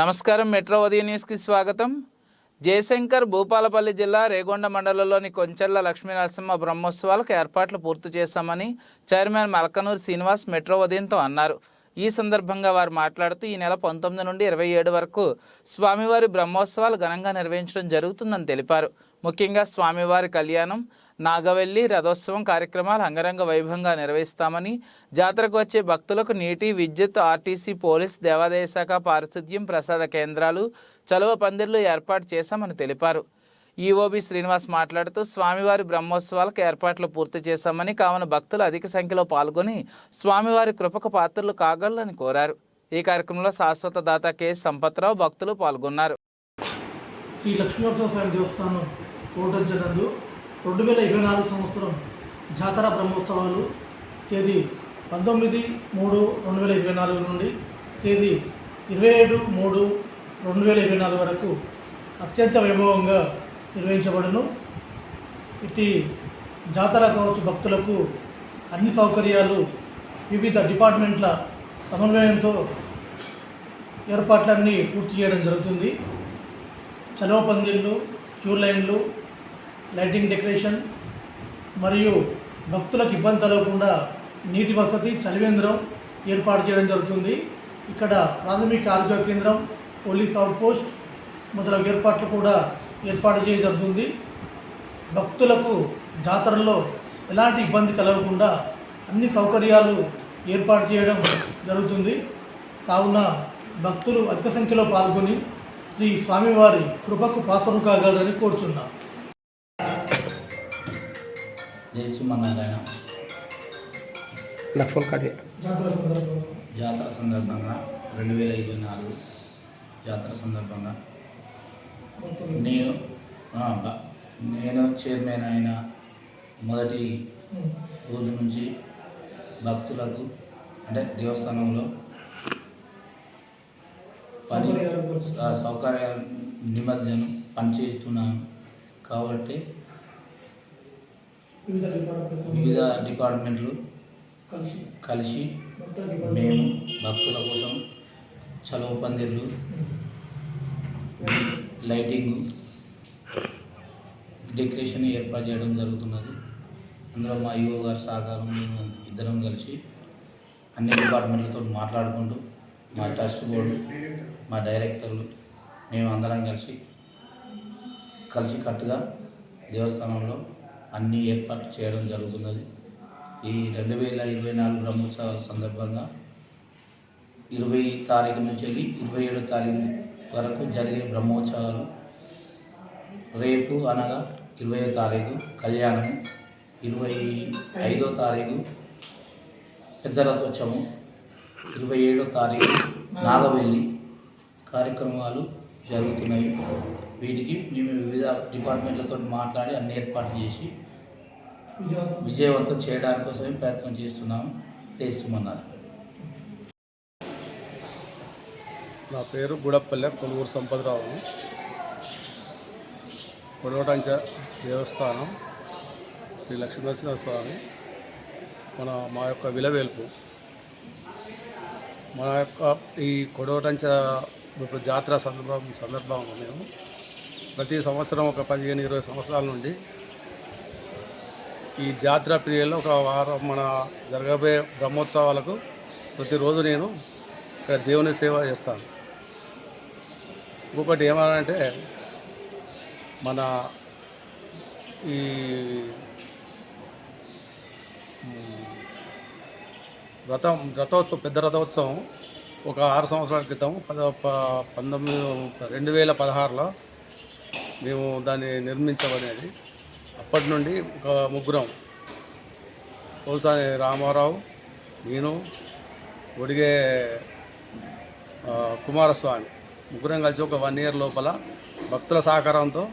నమస్కారం మెట్రో ఉదయం న్యూస్కి స్వాగతం. జయశంకర్ భూపాలపల్లి జిల్లా రేగొండ మండలంలోని కొంచెల్ల లక్ష్మీనరసింహ బ్రహ్మోత్సవాలకు ఏర్పాట్లు పూర్తి చేశామని చైర్మన్ మల్కనూరు శ్రీనివాస్ మెట్రో ఉదయంతో అన్నారు. ఈ సందర్భంగా వారు మాట్లాడుతూ ఈ నెల పంతొమ్మిది నుండి ఇరవై ఏడు వరకు స్వామివారి బ్రహ్మోత్సవాలు ఘనంగా నిర్వహించడం జరుగుతుందని తెలిపారు. ముఖ్యంగా స్వామివారి కళ్యాణం నాగవెల్లి రథోత్సవం కార్యక్రమాలు అంగరంగ వైభవంగా నిర్వహిస్తామని జాతరకు వచ్చే భక్తులకు నీటి విద్యుత్ ఆర్టీసీ పోలీస్ దేవాదాయ శాఖ పారిశుద్ధ్యం ప్రసాద కేంద్రాలు చలువ పందిర్లు ఏర్పాటు చేశామని తెలిపారు. ఈఓబి శ్రీనివాస్ మాట్లాడుతూ స్వామివారి బ్రహ్మోత్సవాలకు ఏర్పాట్లు పూర్తి చేశామని కావున భక్తులు అధిక సంఖ్యలో పాల్గొని స్వామివారి కృపకు పాత్రలు కాగలని కోరారు. ఈ కార్యక్రమంలో శాశ్వత దాత కె. సంపత్రావు భక్తులు పాల్గొన్నారు. శ్రీ లక్ష్మీనరసింహస్వామి దేవస్థానం కోటంచనందు రెండు వేల ఇరవై నాలుగు సంవత్సరం జాతర బ్రహ్మోత్సవాలు తేదీ పంతొమ్మిది మూడు రెండు వేల ఇరవై నాలుగు నుండి తేదీ ఇరవై ఏడు మూడు రెండు వేల ఇరవై నాలుగు వరకు అత్యంత వైభవంగా నిర్వహించబడును. ఇటు జాతర కావచ్చు భక్తులకు అన్ని సౌకర్యాలు వివిధ డిపార్ట్మెంట్ల సమన్వయంతో ఏర్పాట్లన్నీ పూర్తి చేయడం జరుగుతుంది. చలవ పందిళ్ళు క్యూ లైన్లు లైటింగ్ డెకరేషన్ మరియు భక్తులకు ఇబ్బంది కలగకుండా నీటి వసతి చలివేంద్రం ఏర్పాటు చేయడం జరుగుతుంది. ఇక్కడ ప్రాథమిక ఆరోగ్య కేంద్రం పోలీస్ అవుట్ పోస్ట్ మొదలగు ఏర్పాట్లు కూడా ఏర్పాటు చేయడం జరుగుతుంది. భక్తులకు జాతరలో ఎలాంటి ఇబ్బంది కలగకుండా అన్ని సౌకర్యాలు ఏర్పాటు చేయడం జరుగుతుంది. కావున భక్తులు అధిక సంఖ్యలో పాల్గొని శ్రీ స్వామివారి కృపకు పాత్రలు కాగలరని కోరుచున్నాం. జై శ్రీమన్నారాయణ. జాతర సందర్భంగా రెండు వేల ఇరవై నాలుగు జాతర సందర్భంగా నేను నేను చైర్మన్ అయిన మొదటి రోజు నుంచి భక్తులకు అంటే దేవస్థానంలో పని సౌకర్యాల నిమజ్జనం పనిచేస్తున్నాను. కాబట్టి వివిధ డిపార్ట్మెంట్లు కలిసి. మేము భక్తుల కోసం చలవ పందిర్లు లైటింగ్ డెకరేషన్ ఏర్పాటు చేయడం జరుగుతున్నది. అందులో మా యువ గారి సహకారం మేము ఇద్దరం కలిసి అన్ని డిపార్ట్మెంట్లతో మాట్లాడుకుంటూ మా ట్రస్ట్ బోర్డు మా డైరెక్టర్లు మేము అందరం కలిసి కలిసి కట్టుగా దేవస్థానంలో అన్ని ఏర్పాట్లు చేయడం జరుగుతున్నది. ఈ రెండు వేల ఇరవై నాలుగు బ్రహ్మోత్సవాల సందర్భంగా ఇరవై తారీఖు నుంచి వెళ్ళి ఇరవై ఏడో తారీఖు వరకు జరిగే బ్రహ్మోత్సవాలు. రేపు అనగా ఇరవై తారీఖు కళ్యాణం ఇరవై ఐదో తారీఖు పెద్ద రథోత్సవం ఇరవై ఏడో తారీఖు నాగవెల్లి కార్యక్రమాలు జరుగుతున్నాయి. వీటికి మేము వివిధ డిపార్ట్మెంట్లతో మాట్లాడి అన్ని ఏర్పాట్లు చేసి విజయవంతం విజయవంతం చేయడానికి కోసమే ప్రయత్నం చేస్తున్నాము. చేస్తున్నామన్నారు నా పేరు గుడపల్లె కొనుగోలు సంపదరావు కొడవటంచ దేవస్థానం శ్రీ లక్ష్మీనరసింహ స్వామి. మన మా యొక్క విలవేల్పు. మన యొక్క ఈ కొడవటంచ ఇప్పుడు జాతర సందర్భం సందర్భంలో మేము ప్రతి సంవత్సరం ఒక పదిహేను ఇరవై సంవత్సరాల నుండి ఈ జాతర పీరియడ్లో ఒక వారం మన జరగబోయే బ్రహ్మోత్సవాలకు ప్రతిరోజు నేను ఇక్కడ దేవుని సేవ చేస్తాను. ఇంకొకటి ఏమనంటే మన ఈ రథం రథోత్సవం పెద్ద రథోత్సవం ఒక ఆరు సంవత్సరాల క్రితం పద పంతొమ్మిది రెండు వేల పదహారులో మేము దాన్ని నిర్మించమనేది అప్పటి నుండి ఒక ముగ్గురం. పోసాని రామారావు నేను ఒడిగే కుమారస్వామి. ముగ్గురం కలిసి ఒక వన్ ఇయర్ లోపల భక్తుల సహకారంతో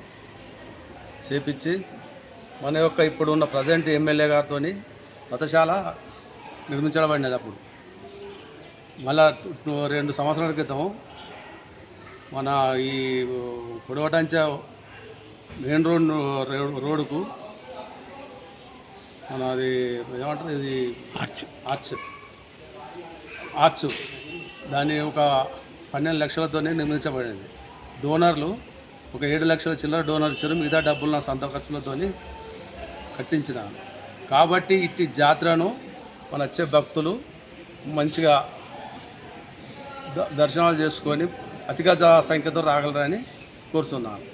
చేపించి మన యొక్క ఇప్పుడు ఉన్న ప్రజెంట్ ఎమ్మెల్యే గారితో రథశాల నిర్మించబడినది అప్పుడు. మళ్ళా రెండు సంవత్సరాల క్రితం మన ఈ పొడవటంచ మెయిన్ రోడ్ రోడ్డుకు మన అది ఏమంటారు ఇది? ఆర్చ్. ఆర్చ్. ఆర్చ్. దాన్ని ఒక పన్నెండు లక్షలతోనే నిర్మించబడింది. డోనర్లు ఒక ఏడు లక్షల చిల్లర డోనర్ ఇచ్చారు. మిగతా డబ్బులు నా సొంత ఖర్చులతోని కట్టించినాను కాబట్టి ఇట్టి జాతరను మన వచ్చే భక్తులు మంచిగా దర్శనాలు చేసుకొని అతిగా జా- సంఖ్యతో రాగలరని కోరుతున్నాను.